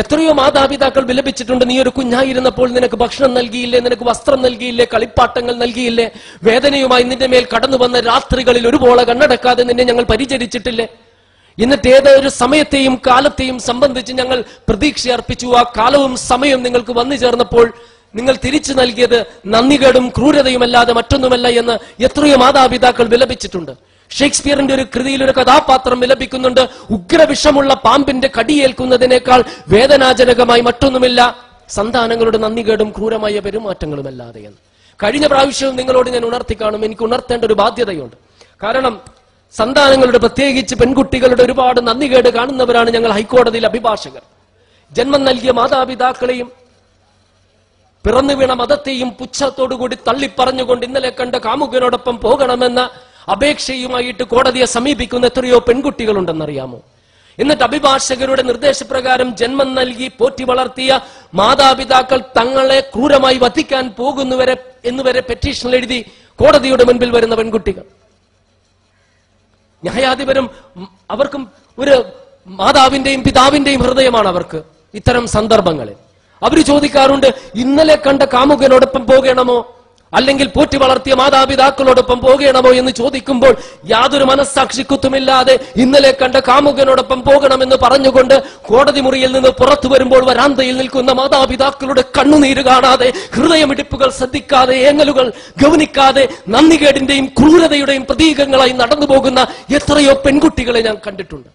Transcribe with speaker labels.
Speaker 1: എത്രയോ മാതാപിതാക്കൾ വിലപിച്ചിട്ടുണ്ട്. നീ ഒരു കുഞ്ഞായിരുന്നപ്പോൾ നിനക്ക് ഭക്ഷണം നൽകിയില്ലേ? നിനക്ക് വസ്ത്രം നൽകിയില്ലേ? കളിപ്പാട്ടങ്ങൾ നൽകിയില്ലേ? വേദനയുമായി നിന്റെ മേൽ കടന്നു വന്ന രാത്രികളിൽ ഒരുപോലെ കണ്ണടക്കാതെ നിന്നെ ഞങ്ങൾ പരിചരിച്ചിട്ടില്ലേ? എന്നിട്ട് ഏതൊരു സമയത്തെയും കാലത്തെയും സംബന്ധിച്ച് ഞങ്ങൾ പ്രതീക്ഷ അർപ്പിച്ചു. ആ കാലവും സമയവും നിങ്ങൾക്ക് വന്നു ചേർന്നപ്പോൾ നിങ്ങൾ തിരിച്ചു നൽകിയത് നന്ദികേടും ക്രൂരതയുമല്ലാതെ മറ്റൊന്നുമല്ല എന്ന് എത്രയോ മാതാപിതാക്കൾ വിലപിച്ചിട്ടുണ്ട്. ഷേക്സ്പിയറിന്റെ ഒരു കൃതിയിൽ ഒരു കഥാപാത്രം വിലപിക്കുന്നുണ്ട്. ഉഗ്രവിഷമുള്ള പാമ്പിന്റെ കടിയേൽക്കുന്നതിനേക്കാൾ വേദനാജനകമായി മറ്റൊന്നുമില്ല. സന്താനങ്ങളുടെ നന്ദികേടും ക്രൂരമായ പെരുമാറ്റങ്ങളുമല്ലാതെ എന്ന്. കഴിഞ്ഞ പ്രാവശ്യവും നിങ്ങളോട് ഞാൻ ഉണർത്തി കാണും. എനിക്ക് ഉണർത്തേണ്ട ഒരു ബാധ്യതയുണ്ട്. കാരണം സന്താനങ്ങളുടെ പ്രത്യേകിച്ച് പെൺകുട്ടികളുടെ ഒരുപാട് നന്ദികേട് കാണുന്നവരാണ് ഞങ്ങൾ ഹൈക്കോടതിയിൽ അഭിഭാഷകർ. ജന്മം നൽകിയ മാതാപിതാക്കളെയും പിറന്നു വീണ മതത്തെയും പുച്ഛത്തോടുകൂടി തള്ളിപ്പറഞ്ഞുകൊണ്ട് ഇന്നലെ കണ്ട കാമുകനോടൊപ്പം പോകണമെന്ന അപേക്ഷയുമായിട്ട് കോടതിയെ സമീപിക്കുന്ന എത്രയോ പെൺകുട്ടികളുണ്ടെന്നറിയാമോ? എന്നിട്ട് അഭിഭാഷകരുടെ നിർദ്ദേശപ്രകാരം ജന്മം നൽകി പോറ്റി വളർത്തിയ മാതാപിതാക്കൾ തങ്ങളെ ക്രൂരമായി വധിക്കാൻ പോകുന്നുവരെ എന്നുവരെ പെറ്റീഷൻ എഴുതി കോടതിയുടെ മുൻപിൽ വരുന്ന പെൺകുട്ടികൾ. ന്യായാധിപരും അവർക്കും ഒരു മാതാവിന്റെയും പിതാവിന്റെയും ഹൃദയമാണ് അവർക്ക് ഇത്തരം സന്ദർഭങ്ങളിൽ. അവർ ചോദിക്കാറുണ്ട് ഇന്നലെ കണ്ട കാമുകനോടൊപ്പം പോകണമോ? അല്ലെങ്കിൽ പോറ്റി വളർത്തിയ മാതാപിതാക്കളോടൊപ്പം പോകണമോ എന്ന് ചോദിക്കുമ്പോൾ യാതൊരു മനസ്സാക്ഷിക്കുത്തുമില്ലാതെ ഇന്നലെ കണ്ട കാമുകനോടൊപ്പം പോകണമെന്ന് പറഞ്ഞുകൊണ്ട് കോടതി മുറിയിൽ നിന്ന് പുറത്തു വരുമ്പോൾ വരാന്തയിൽ നിൽക്കുന്ന മാതാപിതാക്കളുടെ കണ്ണുനീര് കാണാതെ ഹൃദയമിടിപ്പുകൾ ശ്രദ്ധിക്കാതെ ഏങ്ങലുകൾ ഗവനിക്കാതെ നന്ദികേടിന്റെയും ക്രൂരതയുടെയും പ്രതീകങ്ങളായി നടന്നു പോകുന്ന എത്രയോ പെൺകുട്ടികളെ ഞാൻ കണ്ടിട്ടുണ്ട്.